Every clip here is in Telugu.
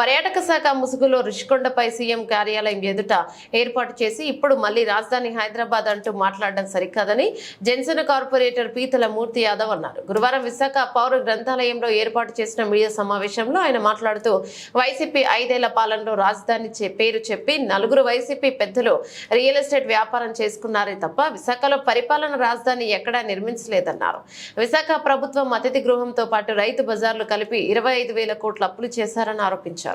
పర్యాటక శాఖ ముసుగులో రుషికొండపై సీఎం కార్యాలయం ఎదుట ఏర్పాటు చేసి ఇప్పుడు మళ్ళీ రాజధాని హైదరాబాద్ అంటూ మాట్లాడడం సరికాదని జనసేన కార్పొరేటర్ పీతల మూర్తి యాదవ్ అన్నారు. గురువారం విశాఖ పౌర గ్రంథాలయంలో ఏర్పాటు చేసిన మీడియా సమావేశంలో ఆయన మాట్లాడుతూ వైసీపీ ఐదేళ్ళ పాలనలో రాజధాని పేరు చెప్పి నలుగురు వైసీపీ పెద్దలు రియల్ ఎస్టేట్ వ్యాపారం చేసుకున్నారే తప్ప విశాఖలో పరిపాలన రాజధాని ఎక్కడా నిర్మించలేదన్నారు. విశాఖ ప్రభుత్వం అతిథి గృహంతో పాటు రైతు బజార్లు కలిపి ఇరవై ఐదు వేల కోట్ల అప్పులు చేశారని ఆరోపించారు.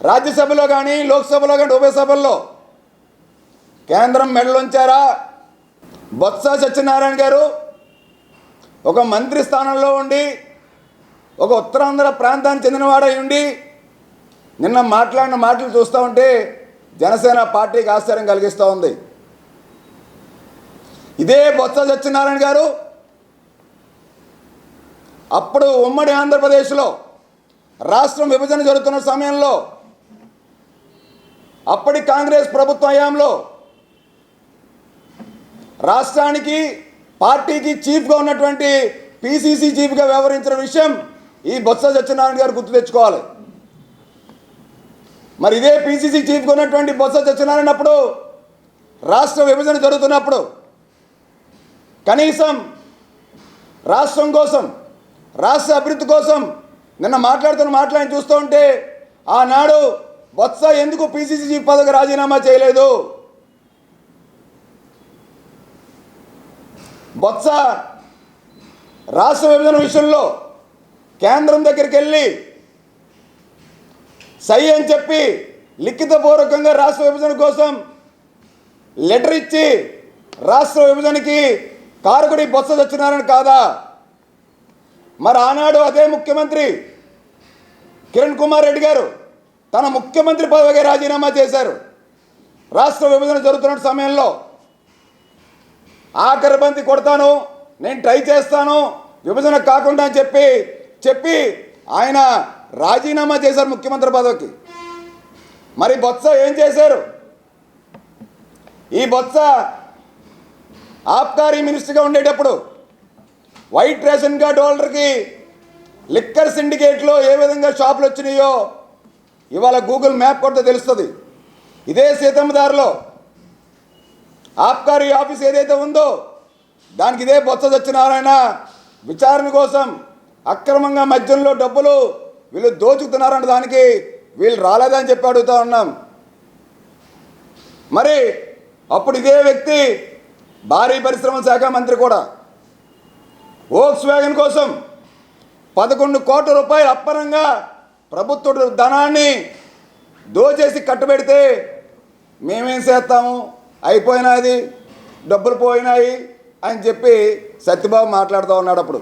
రాజ్యసభలో కానీ లోక్సభలో కానీ ఉభయ సభల్లో కేంద్రం మెడలుంచారా? బొత్స సత్యనారాయణ గారు ఒక మంత్రి స్థానంలో ఉండి ఒక ఉత్తరాంధ్ర ప్రాంతానికి చెందినవాడై ఉండి నిన్న మాట్లాడిన మాటలు చూస్తూ ఉంటే జనసేన పార్టీకి ఆశ్చర్యం కలిగిస్తూ ఉంది. ఇదే బొత్స సత్యనారాయణ గారు. అప్పుడు ఉమ్మడి ఆంధ్రప్రదేశ్లో రాష్ట్రం విభజన జరుగుతున్న సమయంలో అప్పటి కాంగ్రెస్ ప్రభుత్వ హయాంలో రాష్ట్రానికి పార్టీకి చీఫ్గా ఉన్నటువంటి పిసిసి చీఫ్గా వ్యవహరించిన విషయం ఈ బొత్స సత్యనారాయణ గారు గుర్తు తెచ్చుకోవాలి. మరి ఇదే పిసిసి చీఫ్గా ఉన్నటువంటి బొత్స సత్యనారాయణ అప్పుడు రాష్ట్ర విభజన జరుగుతున్నప్పుడు కనీసం రాష్ట్రం కోసం రాష్ట్ర అభివృద్ధి కోసం నిన్న మాట్లాడుతున్న మాట్లాడి చూస్తూ ఉంటే ఆనాడు బొత్స ఎందుకు పిసిసి చీఫ్ పదవికి రాజీనామా చేయలేదు? బొత్స రాష్ట్ర విభజన విషయంలో కేంద్రం దగ్గరికి వెళ్ళి సై అని చెప్పి లిఖితపూర్వకంగా రాష్ట్ర విభజన కోసం లెటర్ ఇచ్చి రాష్ట్ర విభజనకి కారకుడి బొత్స సత్యనారాయణ కాదా? మరి ఆనాడు అదే ముఖ్యమంత్రి కిరణ్ కుమార్ రెడ్డి గారు తన ముఖ్యమంత్రి పదవికి రాజీనామా చేశారు. రాష్ట్ర విభజన జరుగుతున్న సమయంలో ఆఖరి బంతి కొడతాను నేను ట్రై చేస్తాను విభజన కాకుండా అని చెప్పి చెప్పి ఆయన రాజీనామా చేశారు ముఖ్యమంత్రి పదవికి. మరి బొత్స ఏం చేశారు? ఈ బొత్స ఆబ్కారీ మినిస్టర్గా ఉండేటప్పుడు వైట్ రేషన్ కార్డ్ హోల్డర్కి లిక్కర్ సిండికేట్లో ఏ విధంగా షాపులు వచ్చినాయో ఇవాళ గూగుల్ మ్యాప్ కొడితే తెలుస్తుంది. ఇదే సీతమ్మదారిలో ఆబ్కారీ ఆఫీస్ ఏదైతే ఉందో దానికి ఇదే బొత్స సత్యనారాయణ విచారణ కోసం అక్రమంగా మద్యంలో డబ్బులు వీళ్ళు దోచుకుతున్నారంట దానికి వీళ్ళు రాలేదని చెప్పి అడుగుతా ఉన్నాం. మరి అప్పుడు ఇదే వ్యక్తి భారీ పరిశ్రమల శాఖ మంత్రి కూడా. ఓక్స్ వ్యాగన్ కోసం పదకొండు కోట్ల రూపాయలు అప్పనంగా ప్రభుత్వ ధనాన్ని దోచేసి కట్టుబెడితే మేమేం చేస్తాము? అయిపోయినది డబ్బులు పోయినాయి అని చెప్పి సత్యబాబు మాట్లాడుతూ ఉన్నాడు అప్పుడు.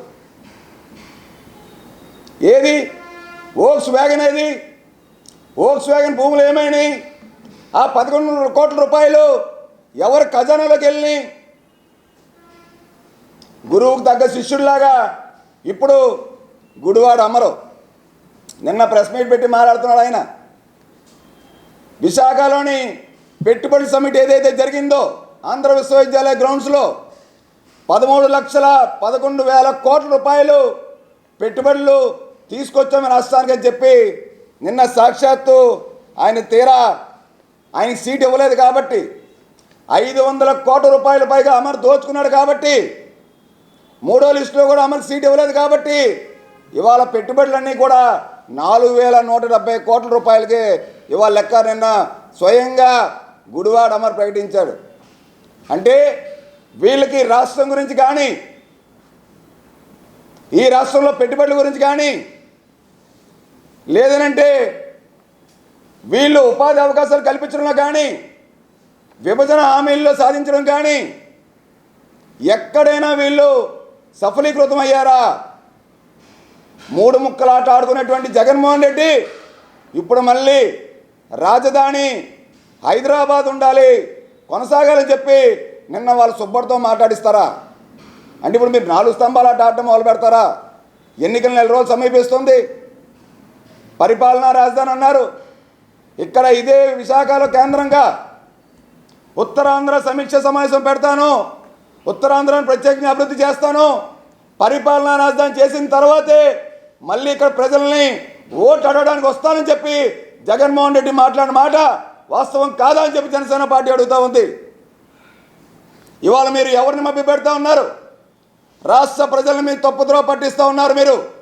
ఏది? ఓక్స్ వ్యాగన్ ఏది? ఓక్స్ వ్యాగన్ భూములు ఏమైనాయి? ఆ పదకొండు కోట్ల రూపాయలు ఎవరి ఖజానాలోకి వెళ్ళినాయి? గురువుకు తగ్గ శిష్యుడిలాగా ఇప్పుడు గుడివాడు అమరు. నిన్న ప్రెస్ మీట్ పెట్టి మాట్లాడుతున్నాడు ఆయన. విశాఖలోని పెట్టుబడి సమిట్ ఏదైతే జరిగిందో ఆంధ్ర విశ్వవిద్యాలయ గ్రౌండ్స్లో పదమూడు లక్షల పదకొండు వేల కోట్ల రూపాయలు పెట్టుబడులు తీసుకొచ్చామని రాష్ట్రానికి అని చెప్పి నిన్న సాక్షాత్తు ఆయన తీరా ఆయన సీట్ ఇవ్వలేదు కాబట్టి ఐదు వందల కోట్ల రూపాయల పైగా అమరు దోచుకున్నాడు కాబట్టి మూడో లిస్టులో కూడా అమలు సీట్ ఇవ్వలేదు కాబట్టి ఇవాళ పెట్టుబడులన్నీ కూడా నాలుగు వేల నూట డెబ్బై కోట్ల రూపాయలకి ఇవాళ లెక్క నిన్న స్వయంగా గుడివాడ అమర్ ప్రకటించాడు. అంటే వీళ్ళకి రాష్ట్రం గురించి కానీ ఈ రాష్ట్రంలో పెట్టుబడుల గురించి కానీ లేదనంటే వీళ్ళు ఉపాధి అవకాశాలు కల్పించడంలో కానీ విభజన హామీల్లో సాధించడం కానీ ఎక్కడైనా వీళ్ళు సఫలీకృతం అయ్యారా మూడు ముక్కలాట ఆడుకునేటువంటి జగన్మోహన్ రెడ్డి ఇప్పుడు మళ్ళీ రాజధాని హైదరాబాద్ ఉండాలి. కొనసాగాలని చెప్పి నిన్న వాళ్ళు సుబ్బడితో మాట్లాడిస్తారా? అంటే ఇప్పుడు మీరు నాలుగు స్తంభాలు ఆట ఆడటం మొదలు పెడతారా? ఎన్నికలు నెల రోజులు సమీపిస్తుంది. పరిపాలనా రాజధాని అన్నారు. ఇక్కడ ఇదే విశాఖలో కేంద్రంగా ఉత్తరాంధ్ర సమీక్ష సమావేశం పెడతాను. ఉత్తరాంధ్రాన్ని ప్రత్యేకంగా అభివృద్ధి చేస్తాను. పరిపాలనా రాజధాని చేసిన తర్వాతే మళ్ళీ ఇక్కడ ప్రజల్ని ఓటు అడగడానికి వస్తానని చెప్పి జగన్మోహన్ రెడ్డి మాట్లాడిన మాట వాస్తవం కాదా అని చెప్పి జనసేన పార్టీ అడుగుతూ ఉంది. ఇవాళ మీరు ఎవరిని మభ్య పెడతా ఉన్నారు? రాష్ట్ర ప్రజల్ని మీరు తప్పుద్రోవ పట్టిస్తూ ఉన్నారు మీరు.